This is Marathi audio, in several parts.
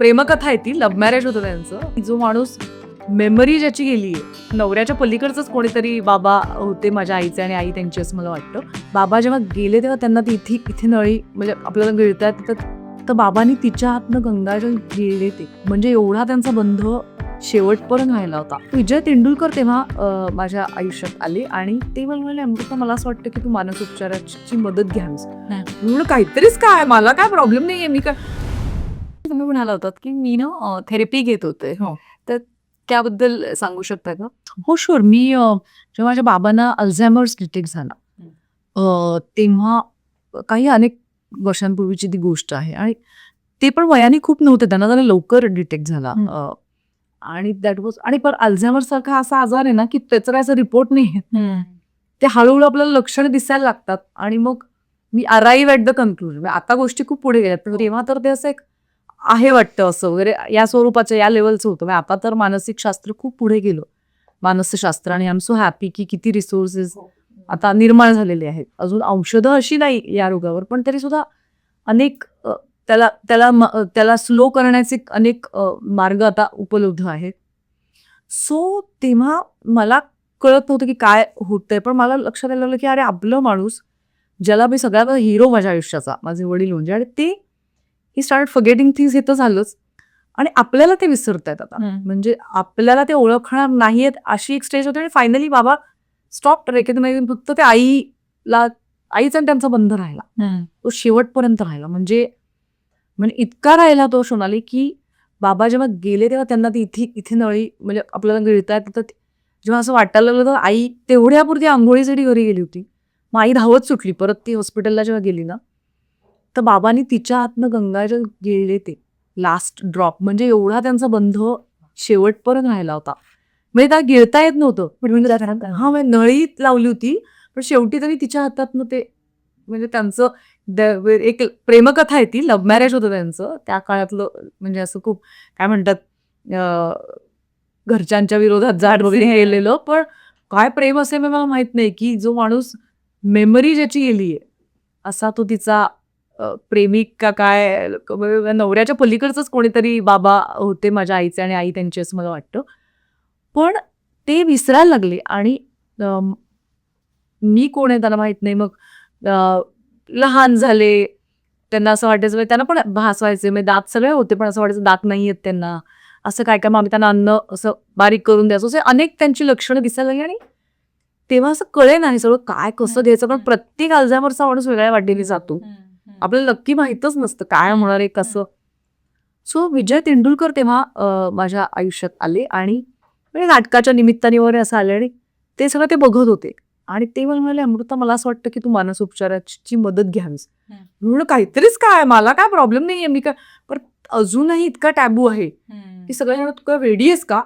प्रेमकथा आहे ती लव्ह मॅरेज होतं त्यांचं. जो माणूस मेमरी ज्याची गेली आहे नवऱ्याच्या पलीकडचंच कोणीतरी बाबा होते माझ्या आईचे आणि आई त्यांची असं मला वाटतं. बाबा जेव्हा गेले तेव्हा त्यांना ती इथे इथे नळी म्हणजे आपल्याला गिळतात तर तर बाबांनी तिच्या हातनं गंगाजल गिळले ते. म्हणजे एवढा त्यांचा बंध शेवटपर्यंत राहिला होता. विजय तेंडुलकर तेव्हा माझ्या आयुष्यात आले आणि ते मला म्हणाले अमृता मला असं वाटतं की तू मानसोपचाराची मदत घ्यावीस. मी म्हणलं काहीतरीच काय मला काय प्रॉब्लेम नाहीये मी काय तुम्ही म्हणाला होतात की मी ना थेरपी घेत होते. हो. तर त्याबद्दल सांगू शकता का? हो शुअर मी जेव्हा माझ्या बाबांना अल्झायमर्स डिटेक्ट झाला तेव्हा काही अनेक वर्षांपूर्वीची ती गोष्ट आहे आणि ते पण वयाने खूप नव्हते. त्यांना जरा लवकर डिटेक्ट झाला हं. आणि दॅट वॉज आणि पण अल्झायमर सारखा असा आजार आहे ना की त्याचा काय रिपोर्ट नाही. ते हळूहळू आपल्याला लक्षणं दिसायला लागतात आणि मग मी अराईव्ह ॲट द कन्क्लुजन आता गोष्टी खूप पुढे गेल्यात. पण तेव्हा तर ते असं एक आहे वाटतं असं वगैरे. या स्वरूपाचं या लेवलचं होतं. म्हणजे आता तर मानसिक शास्त्र खूप पुढे गेलं. मानसशास्त्र आणि आय एम सो हॅपी की किती रिसोर्सेस आता निर्माण झालेले आहेत. अजून औषधं अशी नाही या रोगावर पण तरी सुद्धा अनेक त्याला त्याला त्याला स्लो करण्याचे अनेक मार्ग आता उपलब्ध आहेत. सो तेव्हा मला कळत नव्हतं की काय होतंय पण मला लक्षात आलं लागलं की अरे आपलं माणूस ज्याला मी सगळ्यात हिरो माझ्या आयुष्याचा माझे वडील म्हणजे आणि ते ही स्टार्ट फॉरगेटिंग थिंग्स हे तर झालंच. आणि आपल्याला ते विसरतायत आता. म्हणजे आपल्याला ते ओळखणार नाहीयेत अशी एक स्टेज होती आणि फायनली बाबा स्टॉप रेकग्नाइजिंग फक्त ते आईला आईचा आणि त्यांचा बंध राहिला. तो शेवटपर्यंत राहिला. म्हणजे म्हणजे इतका राहिला तो सोनाली की बाबा जेव्हा गेले तेव्हा त्यांना ती इथे इथे नळी म्हणजे आपल्याला गिळतायत तर जेव्हा असं वाटायला लागलं तर आई तेवढ्यापुरती आंघोळीसाठी घरी गेली होती. मग आई धावत सुटली. परत ती हॉस्पिटलला जेव्हा गेली ना तर बाबांनी तिच्या हातनं गंगाजल गिळले ते. लास्ट ड्रॉप म्हणजे एवढा त्यांचा बंध शेवटपर्यंत राहिला होता. म्हणजे त्या गिळता येत नव्हतं. हा म्हणजे नळी लावली होती पण शेवटी तरी तिच्या हातातनं ते म्हणजे त्यांचं द- एक प्रेमकथा आहे ती. लव्ह मॅरेज होतं त्यांचं. त्या काळातलं म्हणजे असं खूप काय म्हणतात घरच्यांच्या विरोधात जाड वगैरे गेलेलं पण काय प्रेम असे मला माहीत नाही की जो माणूस मेमरी ज्याची गेली आहे असा तो तिचा प्रेमिक का काय म्हणजे नवऱ्याच्या पलीकडचंच कोणीतरी बाबा होते माझ्या आईचे आणि आई त्यांची असं मला वाटतं. पण ते विसरायला लागले आणि मी कोण आहे त्यांना माहीत नाही. मग लहान झाले त्यांना असं वाटायचं म्हणजे त्यांना पण भासवायचे म्हणजे दात सगळे होते पण असं वाटायचं दात नाही आहेत त्यांना. असं काय काय मग आम्ही त्यांना अन्न असं बारीक करून द्यायचो. असे अनेक त्यांची लक्षणं दिसायला लागली आणि तेव्हा असं कळे नाही सगळं काय कसं घ्यायचं. पण प्रत्येक अल्झायमरचा माणूस वेगळ्या वाटेने जातो. आपल्याला नक्की माहीतच नसतं काय होणार आहे कसं. सो विजय तेंडुलकर तेव्हा माझ्या आयुष्यात आले आणि म्हणजे नाटकाच्या निमित्ताने वगैरे असं आले आणि ते सगळं ते बघत होते. आणि ते मला म्हणाले अमृता मला असं वाटतं की तू मानसोपचाराची मदत घ्यावीस. मी म्हणलं काहीतरीच काय? मला काय प्रॉब्लेम नाहीये मी काय पण अजूनही इतका टॅबू आहे की सगळ्यांना तू काय वेडी आहेस का?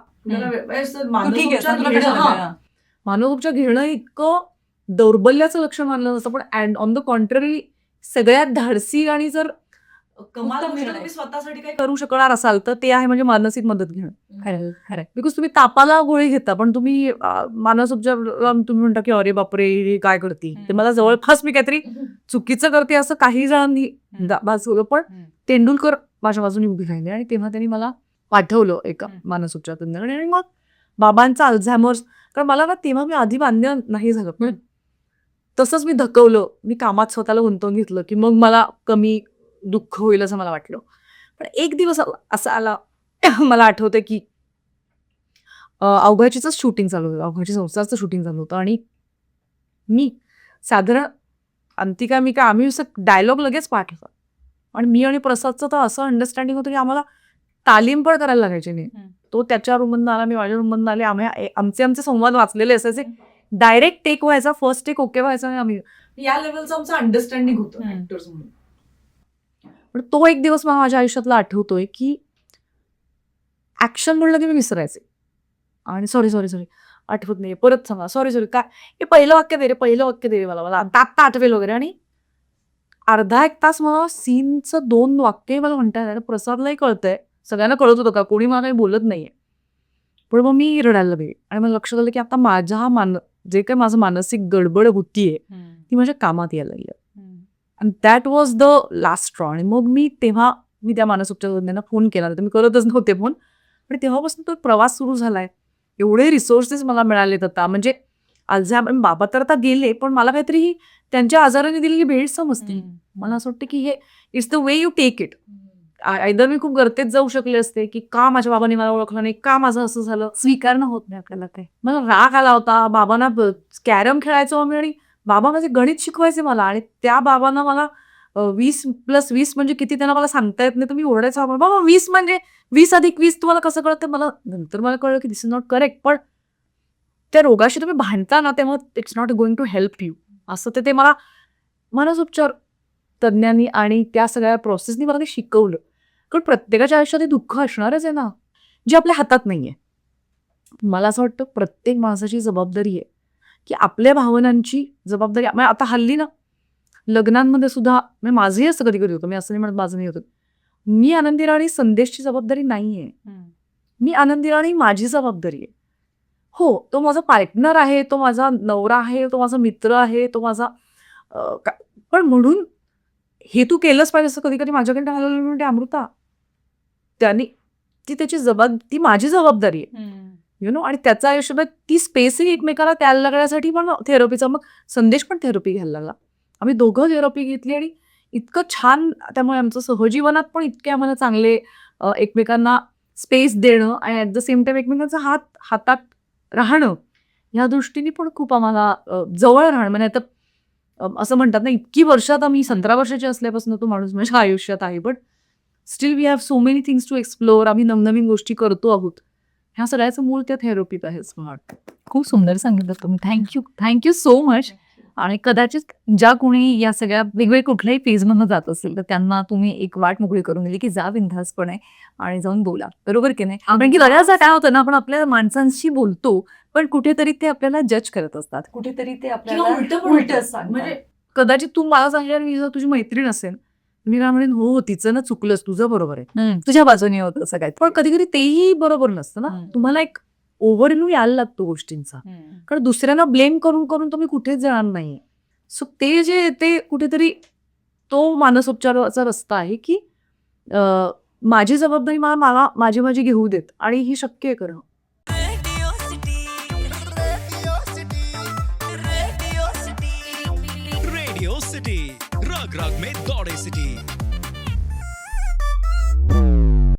मानसोपचार आहे, घेणं- इतकं दौर्बल्याचं लक्षण मानलं नसतं पण ऑन द कॉन्ट्ररी सगळ्यात धाडसी आणि जर कमाल उत्तम गोष्ट निर्णय. तुम्ही स्वतःसाठी काही करू शकणार असाल तर ते आहे म्हणजे मानसिक मदत घेणं. खरं खरं. बिकॉज तुम्ही तापाला गोळी घेता पण तुम्ही अं, मानसोपचार तुम्ही म्हणता की अरे बापरे हे काय करते? ते मला जवळपास मी काहीतरी चुकीचं करते असं काही जणांनी दा- भासवलं पण हम्म. तेंडुलकर माझ्या बाजूने उभी राहिली आणि तेव्हा त्यांनी मला पाठवलं एका हं. मानसोपचार तज्ञाकडे. आणि मग बाबांचा अल्झायमर्स कारण मला ना तेव्हा मी आधी मान्य नाही झालं पण तसंच मी धकवलं. मी कामात स्वतःला गुंतवून घेतलं की मग मला कमी दुःख होईल असं मला वाटलं. पण एक दिवस असा आला मला आठवतं की अवघाचीच शूटिंग चालू होतं. अवघाची संस्थाचं शूटिंग चालू होतं आणि मी साधारण अंतिका मी का आम्ही असं डायलॉग लगेच पाठ होता. आणि मी आणि प्रसादचं तर असं अंडरस्टँडिंग होतं की आम्हाला तालीम पण करायला लागायची नाही. तो त्याच्या रूममधनं आला मी माझ्या रूममधनं आले. आम्ही आमचे आमचे संवाद वाचलेले असायचे. डायरेक्ट टेक व्हायचा फर्स्ट टेक ओके व्हायचा आम्ही या लेवलचं आमचं अंडरस्टँडिंग होतं म्हणून. पण तो एक दिवस मला माझ्या आयुष्यातला आठवतोय की ऍक्शन म्हणलं की मी विसरायचे. आणि सॉरी सॉरी सॉरी आठवत नाही परत सांगा. सॉरी सॉरी काय? हे पहिलं वाक्य दे रे पहिलं वाक्य दे रे मला. मला आता आत्ता आठवेल वगैरे. आणि अर्धा एक तास मला सीनचं दोन वाक्य मला म्हणता येणार. प्रसादलाही कळतंय. सगळ्यांना कळत होतं का? कोणी मला काही बोलत नाहीये. पण मग मी रडायला लागले. आणि मला लक्षात आलं की आता माझ्या मान जे काही माझं मानसिक गडबड होतीये ती माझ्या कामात यायला लागली. आणि that was the last straw आणि मग मी तेव्हा मी त्या मानसोपचार तज्ञांना फोन केला मी करतच नव्हते फोन पण तेव्हापासून तो प्रवास सुरू झालाय. एवढे रिसोर्सेस मला मिळालेत आता. म्हणजे आज बाबा तर आता गेले पण मला काहीतरी ही त्यांच्या आजाराने दिलेली भेट समजते. मला असं वाटतं की हे it's the way you take it either मी खूप गर्तेत जाऊ शकले असते की का माझ्या बाबांनी मला ओळखलं नाही का माझं असं झालं? स्वीकारणं होत नाही आपल्याला ते मला राग आला होता बाबांना कॅरम खेळायचो आम्ही आणि बाबा माझे गणित शिकवायचे मला आणि त्या बाबांना मला वीस प्लस वीस म्हणजे किती त्यांना मला सांगता येत नाही तर मी ओरडायचं बाबा बाबा वीस म्हणजे वीस अधिक वीस तुम्हाला कसं कळतं? मला नंतर मला कळलं की दिस इज नॉट करेक्ट पण त्या रोगाशी तुम्ही भांडता ना तेव्हा it's not going to help you असं ते ते मला मनसोपचार तज्ज्ञांनी आणि त्या सगळ्या प्रोसेसनी मला ते शिकवलं. कारण प्रत्येकाच्या आयुष्यात हे दुःख असणारच आहे ना जे आपल्या हातात नाहीये. मला असं वाटतं प्रत्येक माणसाची जबाबदारी आहे की आपल्या भावनांची जबाबदारी म्हणजे आता हल्ली ना लग्नांमध्ये सुद्धा म्हणजे माझंही असं कधी कधी होतं मी असं नाही म्हणत माझं नाही होतं. मी आनंदी राणी संदेशची जबाबदारी नाही आहे मी आनंदी राणी माझी जबाबदारी आहे. हो तो माझा पार्टनर आहे तो माझा नवरा आहे तो माझा मित्र आहे तो माझा पण म्हणून हे तू केलंच पाहिजे असं कधी कधी माझ्याकडे म्हणते अमृता. त्यांनी ती त्याची जबाब ती माझी जबाबदारी आहे. यु नो आणि त्याच्या आयुष्यात ती स्पेसही एकमेकाला द्यायला लागण्यासाठी पण थेरपीचा मग संदेश पण थेरपी घ्यायला लागला. आम्ही दोघं थेरपी घेतली आणि इतकं छान त्यामुळे आमचं सहजीवनात पण इतके आम्हाला चांगले एकमेकांना स्पेस देणं आणि ॲट द सेम टाइम एकमेकांचा हात हातात राहणं ह्या दृष्टीने पण खूप आम्हाला जवळ राहणं. म्हणजे आता असं म्हणतात ना इतकी वर्ष आता मी सतरा वर्षाची असल्यापासून तो माणूस माझ्या आयुष्यात आहे पण still we have so many things to explore आम्ही नवनवीन गोष्टी करतो आहोत. ह्या सगळ्याचं मूळ त्या थेरपीत आहे वाटतं खूप सुंदर सांगितलं तुम्ही. थँक्यू थँक्यू सो मच आणि कदाचित ज्या कोणी या सगळ्या वेगवेगळ्या कुठल्याही फेजमधनं जात असेल तर त्यांना तुम्ही एक वाट मोकळी करून दिली की जा बिनधास्तपणे आणि जाऊन बोला. बरोबर की नाही? कारण की बऱ्याचदा काय होतं ना आपण आपल्या माणसांशी बोलतो पण कुठेतरी ते आपल्याला जज करत असतात. कुठेतरी ते आपल्याला उलटं सांगतात. म्हणजे कदाचित तू मला सांगितलं मी जर तुझी मैत्रीण असेल मी काय म्हणेन हो हो तिचं ना चुकलंच तुझं बरोबर आहे. तुझ्या बाजूने होतं असं काय. पण कधी कधी तेही बरोबर नसतं ना. तुम्हाला एक ओव्हरव्ह्यू यायला लागतो गोष्टींचा. कारण दुसऱ्यांना ब्लेम करून करून तुम्ही कुठेच जाणार नाही सो ते जे ते कुठेतरी तो मानसोपचाराचा रस्ता आहे की माझी जबाबदारी मला मला माझी माझी घेऊ देत. आणि ही शक्य आहे करणं. Radio City. में दौड़े सिटी